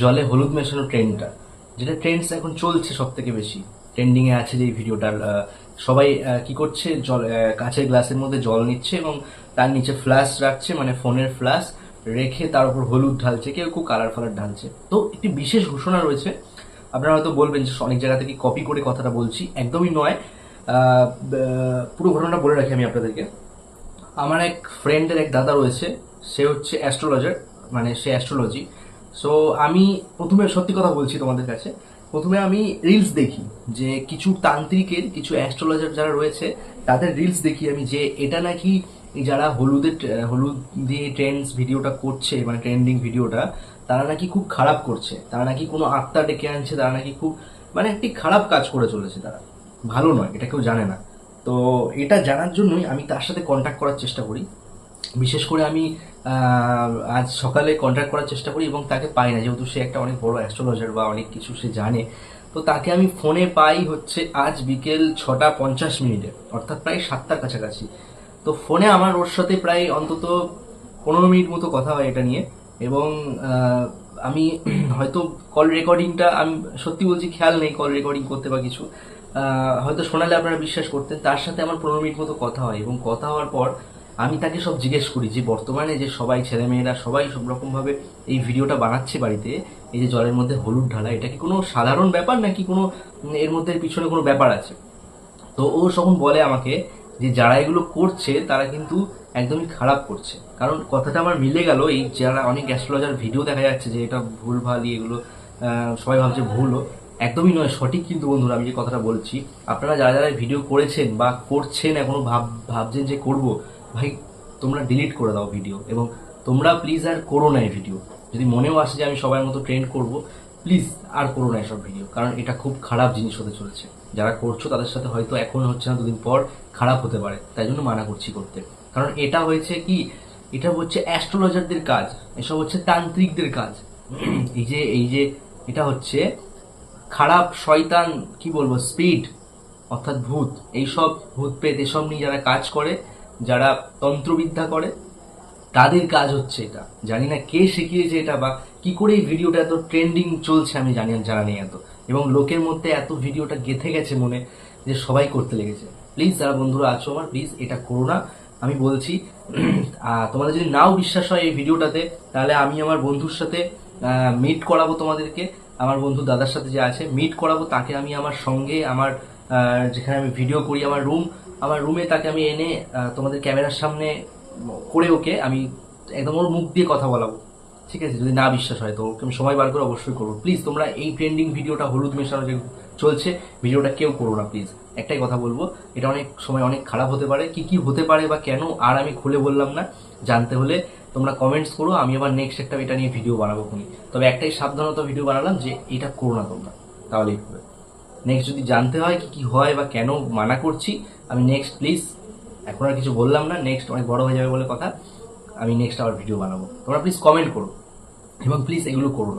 জলে হলুদ মেশানো ট্রেন্ডটা যেটা ট্রেন্ডস এখন চলছে সব থেকে বেশি। ট্রেন্ডিং এ আছে যে এই ভিডিওটার সবাই কি করছে? জল কাঁচের গ্লাসের মধ্যে জল নিচ্ছে এবং তার নিচে ফ্ল্যাশ রাখছে মানে ফোনের ফ্ল্যাশ রেখে তার উপর হলুদ ঢালছে, কেউ কেউ কালার ফালার ঢালছে। তো একটি বিশেষ ঘোষণা রয়েছে। আপনারা হয়তো বলবেন যে অনেক জায়গা থেকে কপি করে কথাটা বলছি, একদমই নয়। পুরো ঘটনাটা বলে রাখি আমি আপনাদেরকে। আমার এক ফ্রেন্ডের এক দাদা রয়েছে, সে হচ্ছে অ্যাস্ট্রোলজার মানে সে অ্যাস্ট্রোলজি সো আমি প্রথমে সত্যি কথা বলছি তোমাদের কাছে। প্রথমে আমি রিলস দেখি, যে কিছু তান্ত্রিকের, কিছু অ্যাস্ট্রোলজার যারা রয়েছে, তাদের রিলস দেখি আমি যে এটা নাকি যারা হলুদের, হলুদ দিয়ে ট্রেন্ডস ভিডিওটা করছে মানে ট্রেন্ডিং ভিডিওটা, তারা নাকি খুব খারাপ করছে। তারা নাকি কোনো আত্মা ডেকে আনছে, তারা নাকি খুব মানে একটি খারাপ কাজ করে চলেছে তারা। ভালো নয়, এটা কেউ জানে না। তো এটা জানার জন্যই আমি তার সাথে কন্ট্যাক্ট করার চেষ্টা করি। বিশেষ করে আমি আজ সকালে কন্ট্যাক্ট করার চেষ্টা করি এবং তাকে পাই না, যেহেতু সে একটা অনেক বড় অ্যাস্ট্রোলজার বা অনেক কিছু সে জানে। তো তাকে আমি ফোনে পাই হচ্ছে আজ বিকেল ছটা পঞ্চাশ মিনিটে, অর্থাৎ প্রায় সাতটার কাছাকাছি। তো ফোনে আমার ওর সাথে প্রায় অন্তত পনেরো মিনিট মতো কথা হয় এটা নিয়ে এবং আমি হয়তো কল রেকর্ডিংটা আমি সত্যি বলছি খেয়াল নেই কল রেকর্ডিং করতে বা কিছু। হয়তো শোনালে আপনারা বিশ্বাস করতেন, তার সাথে আমার পনেরো মিনিট মতো কথা হয় এবং কথা হওয়ার পর আমি তাকে সব জিজ্ঞেস করি যে, বর্তমানে যে সবাই ছেলেমেয়েরা সবাই সব রকমভাবে এই ভিডিওটা বানাচ্ছে বাড়িতে, এই যে জলের মধ্যে হলুদ ঢালা, এটা কি কোনো সাধারণ ব্যাপার নাকি কোনো এর মধ্যে পিছনে কোনো ব্যাপার আছে? তো ও তখন বলে আমাকে যে, যারা এগুলো করছে তারা কিন্তু একদমই খারাপ করছে। কারণ কথাটা আমার মিলে গেল, এই যারা অনেক অ্যাস্ট্রোলজার ভিডিও দেখা যাচ্ছে যে, এটা ভুল ভালি এগুলো সবাই ভাবছে ভুলও, একদমই নয়, সঠিক কিন্তু বন্ধুরা, আমি যে কথাটা বলছি, আপনারা যারা যারা ভিডিও করেছেন বা করছেন, এখনও ভাব, ভাবছেন যে করব ভাই, তোমরা ডিলিট করে দাও ভিডিও এবং তোমরা প্লিজ আর করো না এই ভিডিও যদি মনেও আসে যে আমি সবার মতো ট্রেন্ড করব প্লিজ আর করো না এসব ভিডিও কারণ এটা খুব খারাপ জিনিস হতে চলেছে। যারা করছ তাদের সাথে হয়তো এখন হচ্ছে না, দুদিন পর খারাপ হতে পারে। তাই জন্য মানা করছি করতে। কারণ এটা হয়েছে কি, এটা হচ্ছে অ্যাস্ট্রোলজারদের কাজ, এসব হচ্ছে তান্ত্রিকদের কাজ। এই যে এই যে, এটা হচ্ছে খারাপ শয়তান, কি বলব স্পিড অর্থাৎ ভূত, এইসব ভূত প্রেত এসব নিয়ে যারা কাজ করে যারা তন্ত্রবিদ্যা করে, তাদের কাজ হচ্ছে এটা। জানি না কে শিখিয়েছে এটা বা কি করে এই ভিডিওটা এত ট্রেন্ডিং চলছে আমি জানি জানা নেই এত। এবং লোকের মধ্যে এত ভিডিওটা গেথে গেছে মনে যে সবাই করতে লেগেছে। প্লিজ যারা বন্ধুরা আছো আমার প্লিজ এটা করো না। আমি বলছি তোমাদের যদি নাও বিশ্বাস হয় এই ভিডিওটাতে, তাহলে আমি আমার বন্ধুর সাথে মিট করাবো তোমাদেরকে। আমার বন্ধু দাদার সাথে যে আছে মিট করাবো, তাকে আমি আমার সঙ্গে, আমার যেখানে আমি ভিডিও করি, আমার রুম আমার রুমে তাকে আমি এনে তোমাদের ক্যামেরার সামনে করে ওকে আমি একদম ওর মুখ দিয়ে কথা বলাবো। ঠিক আছে? যদি না বিশ্বাস হয়, তো ওকে আমি সময় বার করে অবশ্যই করব। প্লিজ তোমরা এই ট্রেন্ডিং ভিডিওটা হলুদ মেশানো যে চলছে, ভিডিওটা কেউ করো না প্লিজ একটাই কথা বলব, এটা অনেক সময় অনেক খারাপ হতে পারে। কি কি হতে পারে বা কেন, আর আমি খুলে বললাম না। জানতে হলে তোমরা কমেন্টস করো, আমি আবার নেক্সট একটা এটা নিয়ে ভিডিও বানাবো খুনি তবে একটাই সাবধানতা ভিডিও বানালাম যে, এটা করো না তোমরা। তাহলেই হবে। নেক্সট যদি জানতে হয় কি কি হয় বা কেন মানা করছি, আমি নেক্সট প্লিজ এখন আর কিছু বললাম না নেক্সট অনেক বড় হয়ে যাবে বলে কথা, আমি নেক্সট আবার ভিডিও বানাবো। তোমরা প্লিজ কমেন্ট করো এবং প্লিজ এগুলো করো না।